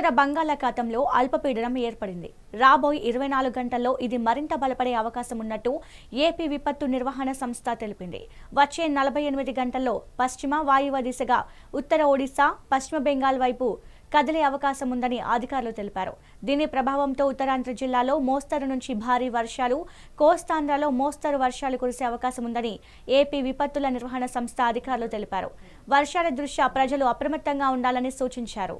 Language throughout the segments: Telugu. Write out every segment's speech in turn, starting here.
ఉత్తర బంగాళాఖాతంలో అల్పపీడనం ఏర్పడింది. రాబోయే ఇరవై నాలుగు గంటల్లో ఇది మరింత బలపడే అవకాశం ఉన్నట్టు ఏపీ విపత్తు నిర్వహణ సంస్థ తెలిపింది. వచ్చే నలభై ఎనిమిది గంటల్లో పశ్చిమ వాయువ దిశగా ఉత్తర ఒడిశా పశ్చిమ బెంగాల్ వైపు కదిలే అవకాశం ఉందని అధికారులు తెలిపారు. దీని ప్రభావంతో ఉత్తరాంధ్ర జిల్లాలో మోస్తరు నుంచి భారీ వర్షాలు కోస్తాంధ్రలో మోస్తరు వర్షాలు కురిసే అవకాశం ఉందని ఏపీ విపత్తుల నిర్వహణ సంస్థ అధికారులు తెలిపారు. వర్షాల దృష్ట్యా ప్రజలు అప్రమత్తంగా ఉండాలని సూచించారు.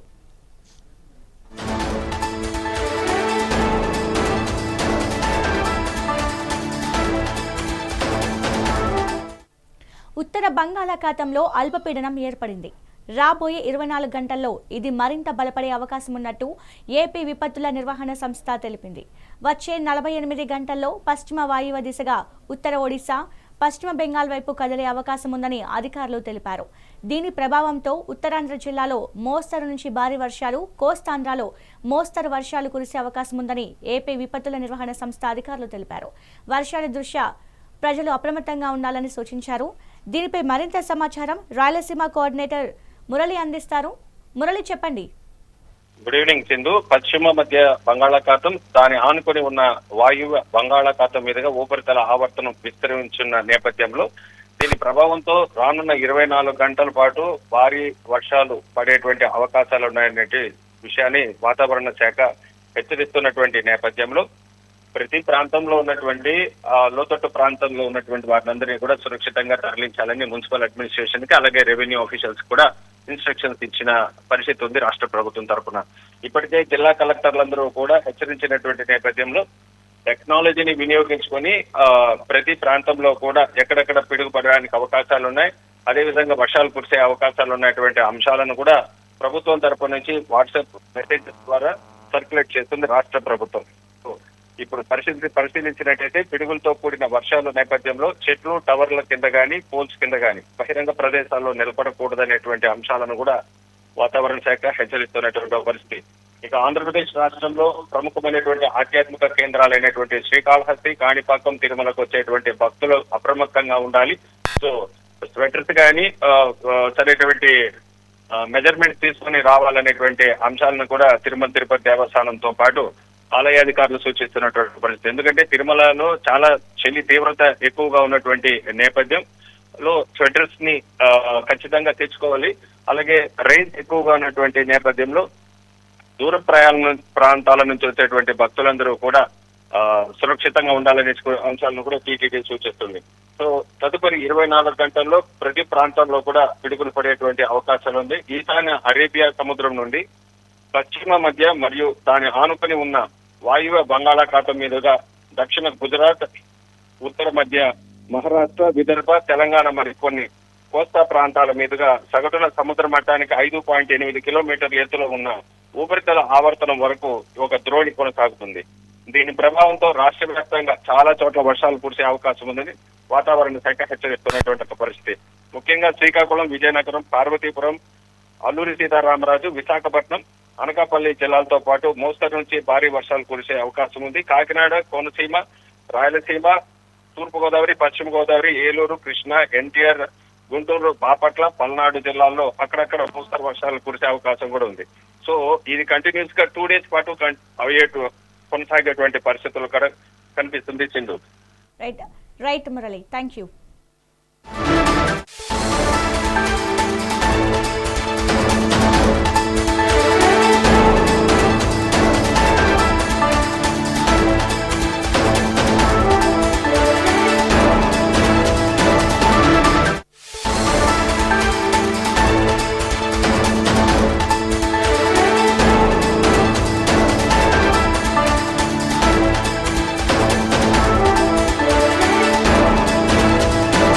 ఉత్తర బంగాళాఖాతంలో అల్పపీడనం ఏర్పడింది. రాబోయే ఇరవై నాలుగు గంటల్లో ఇది మరింత బలపడే అవకాశం ఉన్నట్టు ఏపీ విపత్తుల నిర్వహణ సంస్థ తెలిపింది. వచ్చే నలభై ఎనిమిది గంటల్లో పశ్చిమ వాయువ దిశగా ఉత్తర ఒడిశా పశ్చిమ బెంగాల్ వైపు కదిలే అవకాశం ఉందని అధికారులు తెలిపారు. దీని ప్రభావంతో ఉత్తరాంధ్ర జిల్లాలో మోస్తరు నుంచి భారీ వర్షాలు కోస్తాంధ్రలో మోస్తరు వర్షాలు కురిసే అవకాశం ఉందని ఏపీ విపత్తుల నిర్వహణ సంస్థ అధికారులు తెలిపారు. వర్షాల దృష్ట్యా ప్రజలు అప్రమత్తంగా ఉండాలని సూచించారు. దీనిపై మరింత సమాచారం రాయలసీమ కోఆర్డినేటర్ మురళి అందిస్తారు. మురళి చెప్పండి. Good evening Sindhu. పశ్చిమ మధ్య బంగాళాఖాతం దాని ఆనుకొని ఉన్న వాయువ్య బంగాళాఖాతం మీదుగా ఉపరితల ఆవర్తనం విస్తరించిన నేపథ్యంలో దీని ప్రభావంతో రానున్న ఇరవై నాలుగు గంటల పాటు భారీ వర్షాలు పడేటువంటి అవకాశాలు ఉన్నాయనే విషయాన్ని వాతావరణ శాఖ హెచ్చరిస్తున్నటువంటి నేపథ్యంలో ప్రతి ప్రాంతంలో ఉన్నటువంటి లోతట్టు ప్రాంతంలో ఉన్నటువంటి వారిని కూడా సురక్షితంగా తరలించాలని మున్సిపల్ అడ్మినిస్ట్రేషన్కి అలాగే రెవెన్యూ ఆఫీషియల్స్ కూడా ఇన్స్ట్రక్షన్స్ ఇచ్చిన పరిస్థితి ఉంది రాష్ట్ర ప్రభుత్వం తరపున. ఇప్పటికే జిల్లా కలెక్టర్లందరూ కూడా హెచ్చరించినటువంటి నేపథ్యంలో టెక్నాలజీని వినియోగించుకొని ప్రతి ప్రాంతంలో కూడా ఎక్కడెక్కడ పిడుగుపడడానికి అవకాశాలు ఉన్నాయి అదేవిధంగా వర్షాలు కురిసే అవకాశాలు ఉన్నటువంటి అంశాలను కూడా ప్రభుత్వం తరపు నుంచి వాట్సాప్ మెసేజెస్ ద్వారా సర్క్యులేట్ చేస్తుంది రాష్ట్ర ప్రభుత్వం. ఇప్పుడు పరిశీలి పరిశీలించినట్టయితే పిడుగులతో కూడిన వర్షాల నేపథ్యంలో చెట్లు టవర్ల కింద గాని పోల్స్ కింద గాని బహిరంగ ప్రదేశాల్లో నిలబడకూడదనేటువంటి అంశాలను కూడా వాతావరణ శాఖ హెచ్చరిస్తున్నటువంటి పరిస్థితి. ఇక ఆంధ్రప్రదేశ్ రాష్ట్రంలో ప్రముఖమైనటువంటి ఆధ్యాత్మిక కేంద్రాలైనటువంటి శ్రీకాళహస్తి కాణిపాకం తిరుమలకు వచ్చేటువంటి భక్తులు అప్రమత్తంగా ఉండాలి. సో స్వెటర్స్ కానీ ఆ, సరైనటువంటి మెజర్మెంట్ తీసుకుని రావాలనేటువంటి అంశాలను కూడా తిరుమల తిరుపతి దేవస్థానంతో పాటు ఆలయాధికారులు సూచిస్తున్నటువంటి పరిస్థితి. ఎందుకంటే తిరుమలలో చాలా చలి తీవ్రత ఎక్కువగా ఉన్నటువంటి నేపథ్యంలో స్వెటర్స్ని ఖచ్చితంగా తెచ్చుకోవాలి. అలాగే రైన్ ఎక్కువగా ఉన్నటువంటి నేపథ్యంలో దూర ప్రయాణ ప్రాంతాల నుంచి వచ్చేటువంటి భక్తులందరూ కూడా సురక్షితంగా ఉండాలనే అంశాలను కూడా టీటీడీ సూచిస్తుంది. సో తదుపరి ఇరవై నాలుగు గంటల్లో ప్రతి ప్రాంతంలో కూడా పిడుగులు పడేటువంటి అవకాశాలు ఉంది. ఈశాన్య అరేబియా సముద్రం నుండి పశ్చిమ మధ్య మరియు దాని ఆనుకొని ఉన్న వాయువ్య బంగాళాఖాతం మీదుగా దక్షిణ గుజరాత్ ఉత్తర మధ్య మహారాష్ట్ర విదర్భ తెలంగాణ మరి కొన్ని కోస్తా ప్రాంతాల మీదుగా సగటున సముద్ర మట్టానికి ఐదు పాయింట్ ఎనిమిది కిలోమీటర్ల ఎత్తులో ఉన్న ఉపరితల ఆవర్తనం వరకు ఒక ద్రోణి కొనసాగుతుంది. దీని ప్రభావంతో రాష్ట్ర వ్యాప్తంగా చాలా చోట్ల వర్షాలు కురిసే అవకాశం ఉందని వాతావరణ శాఖ హెచ్చరిస్తున్నటువంటి ఒక పరిస్థితి. ముఖ్యంగా శ్రీకాకుళం విజయనగరం పార్వతీపురం అల్లూరి సీతారామరాజు విశాఖపట్నం అనకాపల్లి జిల్లాలతో పాటు మోస్తరు నుంచి భారీ వర్షాలు కురిసే అవకాశం ఉంది. కాకినాడ కోనసీమ రాయలసీమ తూర్పుగోదావరి పశ్చిమ గోదావరి ఏలూరు కృష్ణా ఎన్టీఆర్ గుంటూరు బాపట్ల పల్నాడు జిల్లాల్లో అక్కడక్కడ మోస్తరు వర్షాలు కురిసే అవకాశం కూడా ఉంది. సో ఇది కంటిన్యూస్గా టూ డేస్ పాటు కన్- అయ్యేటు కొనసాగేటువంటి పరిస్థితులు కూడా కనిపిస్తుంది Sindhu right right Murali. Thank you